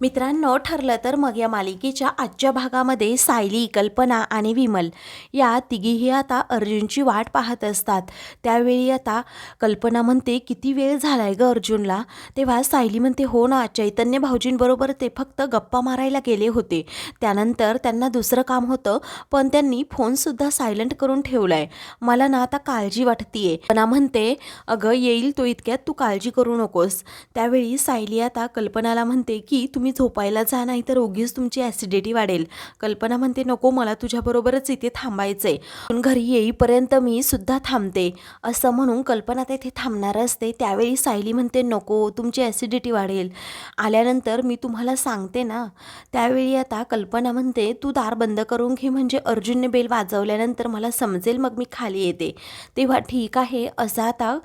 मित्रांनो ठरलं तर मग या मालिकेच्या आजच्या भागामध्ये सायली कल्पना आणि विमल या तिघीही आता अर्जुनची वाट पाहत असतात. त्यावेळी आता कल्पना म्हणते किती वेळ झालाय ग अर्जुनला? तेव्हा सायली म्हणते हो ना चैतन्य भाऊजींबरोबर ते फक्त गप्पा मारायला गेले होते. त्यानंतर त्यांना दुसरं काम होतं पण त्यांनी फोनसुद्धा सायलेंट करून ठेवलाय. मला ना आता काळजी वाटतीये. कल्पना म्हणते अगं येईल तो इतक्यात तू काळजी करू नकोस. त्यावेळी सायली आता कल्पनाला म्हणते की तुम्ही झोपायला जा नाही तर उगीच तुमची ॲसिडिटी वाढेल. कल्पना म्हणते नको मला तुझ्याबरोबरच इथे थांबायचंय. पण घरी येईपर्यंत मी सुद्धा थांबते. असं म्हणून कल्पना तेथे थांबणार असते. त्यावेळी सायली म्हणते नको तुमची ॲसिडिटी वाढेल. आल्यानंतर मी तुम्हाला सांगते ना त्यावेळी आता कल्पना म्हणते तू दार बंद करून घे म्हणजे अर्जुनने बेल वाजवल्यानंतर मला समजेल मग मी खाली येते. तेव्हा ठीक आहे असं आता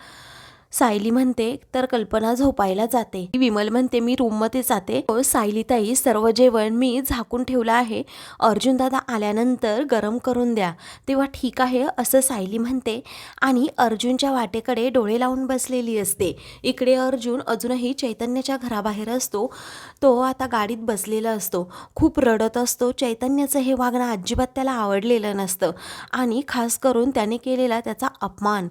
सायली म्हणते तर कल्पना झोपायला जाते. विमल म्हणते मी रूममध्ये जाते. सायली सायलीताई सर्व जेवण मी झाकून ठेवलं आहे. अर्जुन दादा आल्यानंतर गरम करून द्या. तेव्हा ठीक आहे असं सायली म्हणते. आणि अर्जुनच्या वाटेकडे डोळे लावून बसलेली असते. इकडे अर्जुन अजूनही चैतन्याच्या घराबाहेर असतो. तो आता गाडीत बसलेला असतो. खूप रडत असतो. चैतन्याचं हे वागणं अजिबात त्याला आवडलेलं नसतं. आणि खास करून त्याने केलेला त्याचा अपमान.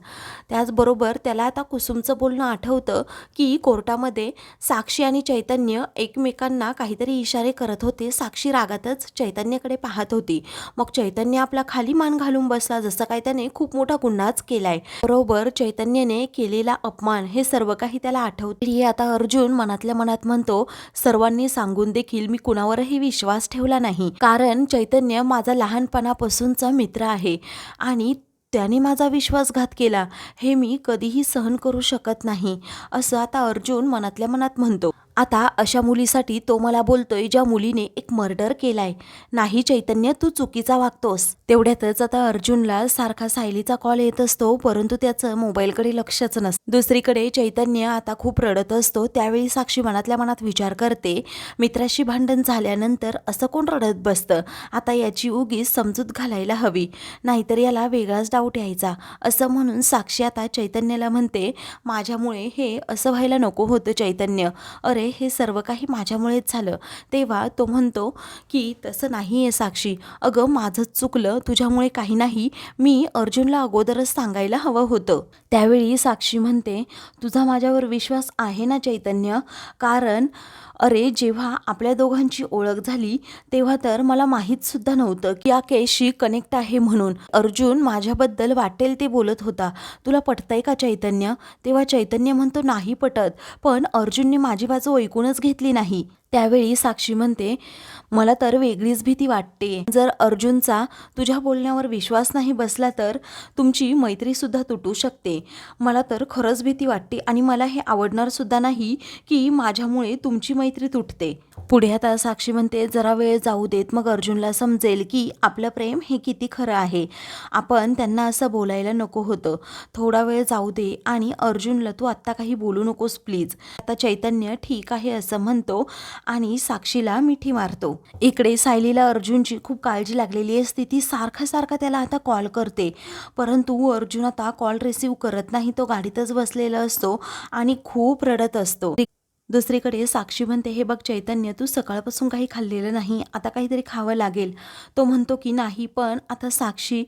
त्याचबरोबर त्याला आता कुस कुसुमचं बोलणं आठवतं की कोर्टामध्ये साक्षी आणि चैतन्य एकमेकांना काहीतरी इशारे करत होते. साक्षी रागातच चैतन्याकडे पाहत होती. मग चैतन्य आपला खाली मान घालून बसला जसं काय त्याने खूप मोठा गुन्हाच केलाय. बरोबर चैतन्याने केलेला अपमान हे सर्व काही त्याला आठवते. आता अर्जुन मनातल्या मनात म्हणतो सर्वांनी सांगून देखील मी कुणावरही विश्वास ठेवला नाही. कारण चैतन्य माझा लहानपणापासूनचा मित्र आहे आणि त्याने माझा विश्वासघात केला. हे मी कधीही सहन करू शकत नाही असं आता अर्जुन मनातल्या मनात म्हणतो. आता अशा मुलीसाठी तो मला बोलतोय ज्या मुलीने एक मर्डर केलाय. नाही चैतन्य तू चुकीचा वागतोस. तेवढ्यातच आता अर्जुनला सारखा सायलीचा कॉल येत असतो परंतु त्याचं मोबाईलकडे लक्षच नसतं. दुसरीकडे चैतन्य आता खूप रडत असतो त्यावेळी साक्षी मनातल्या मनात विचार करते मित्राशी भांडण झाल्यानंतर असं कोण रडत बसतं? आता याची उगीच समजूत घालायला हवी. नाहीतर याला वेगळाच डाऊट यायचा. असं म्हणून साक्षी आता चैतन्याला म्हणते माझ्यामुळे हे असं व्हायला नको होतं चैतन्य. अरे हे सर्व काही माझ्यामुळेच झालं. तेव्हा तो म्हणतो की तसं नाही आहे साक्षी. अगं माझंच चुकलं. तुझ्यामुळे काही नाही. मी अर्जुनला अगोदरच सांगायला हवं होतं. त्यावेळी साक्षी म्हणते तुझा माझ्यावर विश्वास आहे ना चैतन्य? कारण अरे जेव्हा आपल्या दोघांची ओळख झाली तेव्हा तर मला माहीतसुद्धा नव्हतं की या केसशी कनेक्ट आहे म्हणून. अर्जुन माझ्याबद्दल वाटेल ते बोलत होता. तुला पटतंय का चैतन्य? तेव्हा चैतन्य म्हणतो नाही पटत. पण अर्जुनने माझी बाजू ऐकूनच घेतली नाही. त्यावेळी साक्षी म्हणते मला तर वेगळीच भीती वाटते. जर अर्जुनचा तुझ्या बोलण्यावर विश्वास नाही बसला तर तुमची मैत्रीसुद्धा तुटू शकते. मला तर खरंच भीती वाटते आणि मला हे आवडणार सुद्धा नाही की माझ्यामुळे तुमची मैत्री तुटते. पुढे आता साक्षी म्हणते जरा वेळ जाऊ देत. मग अर्जुनला समजेल की आपलं प्रेम हे किती खरं आहे. आपण त्यांना असं बोलायला नको होतं. थोडा वेळ जाऊ दे आणि अर्जुनला तू आत्ता काही बोलू नकोस प्लीज. आता चैतन्य ठीक आहे असं म्हणतो. आणि साक्षीला मिठी मारतो. इकडे सायलीला अर्जुनची खूप काळजी लागलेली असते. ती सारखा सारखा त्याला आता कॉल करते. परंतु अर्जुन आता कॉल रिसिव्ह करत नाही. तो गाडीतच बसलेला असतो आणि खूप रडत असतो. दुसरीकडे साक्षी म्हणते हे बघ चैतन्य तू सकाळपासून काही खाल्लेलं नाही आता काहीतरी खावं लागेल. तो म्हणतो की नाही पण आता साक्षी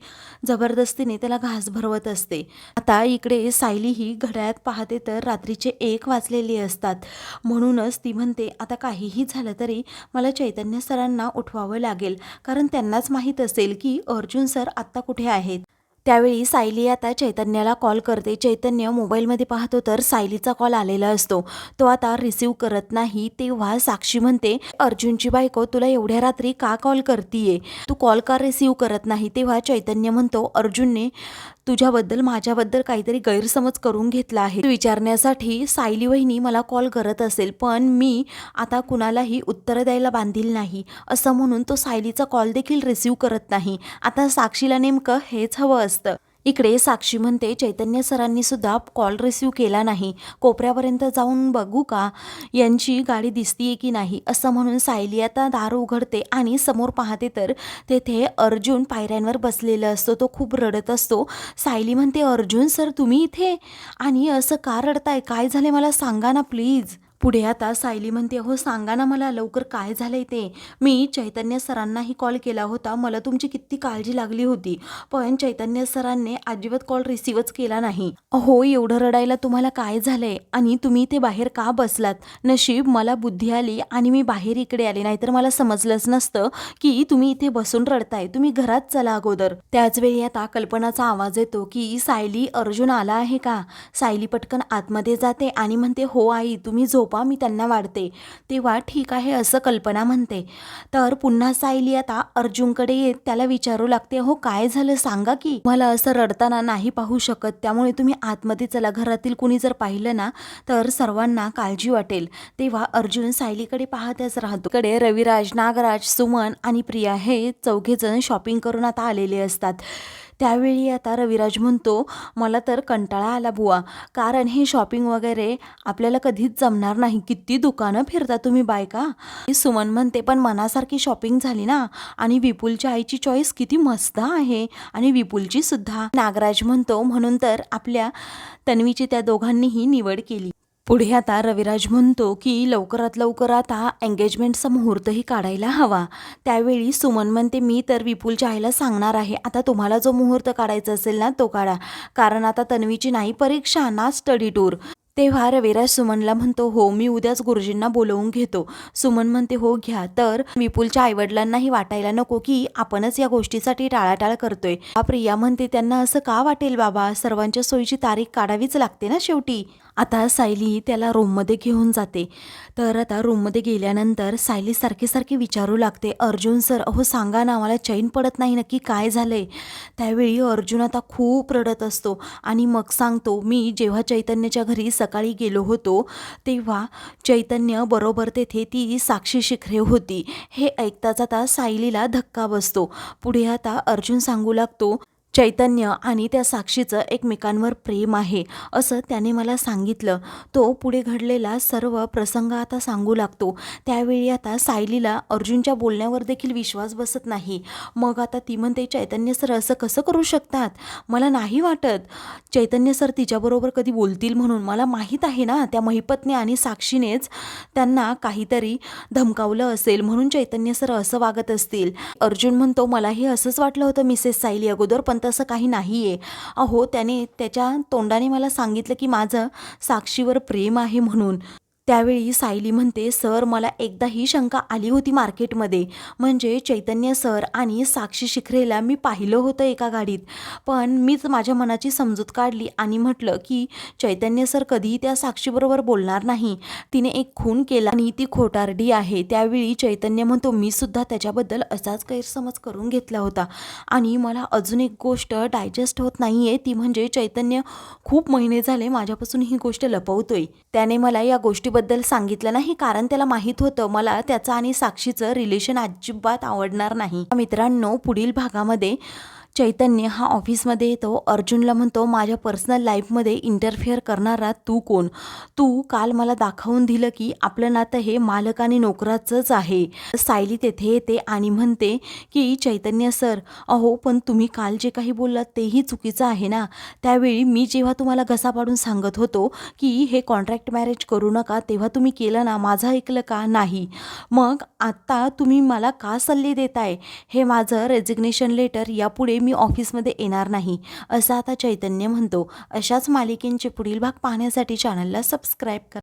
जबरदस्तीने त्याला घास भरवत असते. आता इकडे सायली ही घड्याळात पाहते तर रात्रीचे एक वाजलेले असतात. म्हणूनच ती म्हणते आता काहीही झालं तरी मला चैतन्य सरांना उठवावं लागेल कारण त्यांनाच माहीत असेल की अर्जुन सर आत्ता कुठे आहेत. त्यावेळी सायली आता चैतन्याला कॉल करते. चैतन्य मोबाईलमध्ये पाहतो तर सायलीचा कॉल आलेला असतो. तो आता रिसीव करत नाही तेव्हा साक्षी म्हणते अर्जुनची बायको तुला एवढ्या रात्री का कॉल करतीये? तू कॉल का रिसीव करत नाही? तेव्हा चैतन्य म्हणतो अर्जुनने तुझ्याबद्दल माझ्याबद्दल काहीतरी गैरसमज करून घेतला आहे. विचारण्यासाठी सायली वहिनी मला कॉल करत असेल पण मी आता कुणालाही उत्तर द्यायला बांधील नाही. असं म्हणून तो सायलीचा कॉल देखील रिसिव्ह करत नाही. आता साक्षीला नेमकं हेच हवं असतं. इकडे साक्षी म्हणते चैतन्य सरांनी सुद्धा कॉल रिसीव्ह केला नाही. कोपऱ्यापर्यंत जाऊन बघू का? यांची गाडी दिसतीये की नाही? असं म्हणून सायली आता दार उघडते आणि समोर पाहते तर तेथे अर्जुन पायऱ्यांवर बसलेला असतो. तो खूप रडत असतो. सायली म्हणते अर्जुन सर तुम्ही इथे? आणि असं का रडताय? काय झाले मला सांगा ना प्लीज. पुढे आता सायली म्हणते हो सांगा ना मला लवकर काय झालंय ते. मी चैतन्य सरांनाही कॉल केला होता. मला तुमची किती काळजी लागली होती. पण चैतन्य सरांनी अजिबात कॉल रिसीवच केला नाही. हो एवढं रडायला तुम्हाला काय झालंय? आणि तुम्ही ते बाहेर का बसलात? नशीब मला बुद्धी आली आणि मी बाहेर इकडे आले. नाहीतर मला समजलंच नसतं की तुम्ही इथे बसून रडताय. तुम्ही घरात चला अगोदर. त्याचवेळी आता कल्पनाचा आवाज येतो की सायली अर्जुन आला आहे का? सायली पटकन आतमध्ये जाते आणि म्हणते हो आई तुम्ही झोप. मी त्यांना वाढते. तेव्हा ठीक आहे असं कल्पना म्हणते. तर पुन्हा सायली आता अर्जुनकडे येत त्याला विचारू लागते हो काय झालं? सांगा की. मला असं रडताना नाही पाहू शकत. त्यामुळे तुम्ही आतमध्ये चला. घरातील कुणी जर पाहिलं ना तर सर्वांना काळजी वाटेल. तेव्हा अर्जुन सायलीकडे पाहतच राहतो. कडे रविराज नागराज सुमन आणि प्रिया हे चौघेजण शॉपिंग करून आता आलेले असतात. त्यावेळी आता रविराज म्हणतो मला तर कंटाळा आला बुवा. कारण हे शॉपिंग वगैरे आपल्याला कधीच जमणार नाही. किती दुकानं फिरता तुम्ही बायका. सुमन म्हणते पण मनासारखी शॉपिंग झाली ना. आणि विपुलच्या आईची चॉईस किती मस्त आहे. आणि विपुलची सुद्धा. नागराज म्हणतो म्हणून तर आपल्या तन्वीची त्या दोघांनीही निवड केली. पुढे आता रविराज म्हणतो की लवकरात लवकर आता एंगेजमेंटचा मुहूर्तही काढायला हवा. त्यावेळी सुमन म्हणते मी तर विपुलच्या आईला सांगणार आहे. आता तुम्हाला जो मुहूर्त काढायचा असेल ना तो काढा. कारण आता तन्वीची नाही परीक्षा ना स्टडी टूर तेव्हा रविराज सुमनला म्हणतो हो मी उद्याच गुरुजींना बोलवून घेतो. सुमन म्हणते हो घ्या. तर विपुलच्या आईवडिलांनाही वाटायला नको की आपणच या गोष्टीसाठी टाळाटाळ करतोय. प्रिया म्हणते त्यांना असं का वाटेल बाबा? सर्वांच्या सोयीची तारीख काढावीच लागते ना शेवटी. आता सायली त्याला रूममध्ये घेऊन जाते. तर आता रूममध्ये गेल्यानंतर सायली सारखी सारखी विचारू लागते अर्जुन सर अहो सांगा ना मला चैन पडत नाही नक्की काय झालं आहे त्यावेळी अर्जुन आता खूप रडत असतो आणि मग सांगतो मी जेव्हा चैतन्याच्या घरी सकाळी गेलो होतो तेव्हा चैतन्य बरोबर तेथे ती साक्षी शिखरे होती. हे ऐकताच आता सायलीला धक्का बसतो. पुढे आता अर्जुन सांगू लागतो चैतन्य आणि त्या साक्षीचं एकमेकांवर प्रेम आहे असं त्याने मला सांगितलं. तो पुढे घडलेला सर्व प्रसंग आता सांगू लागतो. त्यावेळी आता सायलीला अर्जुनच्या बोलण्यावर देखील विश्वास बसत नाही. मग आता ती म्हणते चैतन्य सर असं कसं करू शकतात? मला नाही वाटत. चैतन्य सर तिच्याबरोबर कधी बोलतील म्हणून? मला माहीत आहे ना त्या महिपतने आणि साक्षीनेच त्यांना काहीतरी धमकावलं असेल म्हणून चैतन्य सर असं वागत असतील. अर्जुन म्हणतो मलाही असंच वाटलं होतं मिसेस सायली अगोदर पण तसं काही नाही आहे अहो त्याने त्याच्या तोंडाने मला सांगितलं की माझं साक्षीवर प्रेम आहे म्हणून. त्यावेळी सायली म्हणते सर मला एकदा ही शंका आली होती मार्केटमध्ये. म्हणजे चैतन्य सर आणि साक्षी शिखरेला मी पाहिलं होतं एका गाडीत. पण मीच माझ्या मनाची समजूत काढली आणि म्हटलं की चैतन्य सर कधीही त्या साक्षीबरोबर बोलणार नाही. तिने एक खून केला आणि ती खोटारडी आहे. त्यावेळी चैतन्य म्हणतो मी सुद्धा त्याच्याबद्दल असाच गैरसमज करून घेतला होता. आणि मला अजून एक गोष्ट डायजेस्ट होत नाही आहे ती म्हणजे चैतन्य खूप महिने झाले माझ्यापासून ही गोष्ट लपवतोय. त्याने मला या गोष्टीबद्दल सांगितलं नाही कारण त्याला माहीत होतं मला त्याचं आणि साक्षीचं रिलेशन अजिबात आवडणार नाही. मित्रांनो पुढील भागामध्ये चैतन्य हा ऑफिसमध्ये येतो. अर्जुनला म्हणतो माझ्या पर्सनल लाईफमध्ये इंटरफेअर करणारा तू कोण? तू काल मला दाखवून दिलं की आपलं नातं हे मालक आणि नोकराचंच आहे. सायली तेथे येते आणि म्हणते की चैतन्य सर अहो पण तुम्ही काल जे काही बोललात तेही चुकीचं आहे ना? त्यावेळी मी जेव्हा तुम्हाला घसा पाडून सांगत होतो की हे कॉन्ट्रॅक्ट मॅरेज करू नका तेव्हा तुम्ही केलं ना? माझं ऐकलं का? नाही. मग आत्ता तुम्ही मला का सल्ले देताय? हे माझं रेजिग्नेशन लेटर यापुढे मी ऑफिसमध्ये येणार नाही असं आता चैतन्य म्हणतो. अशाच मालिकेंचे पुढील भाग पाहण्यासाठी चॅनलला सबस्क्राईब करा.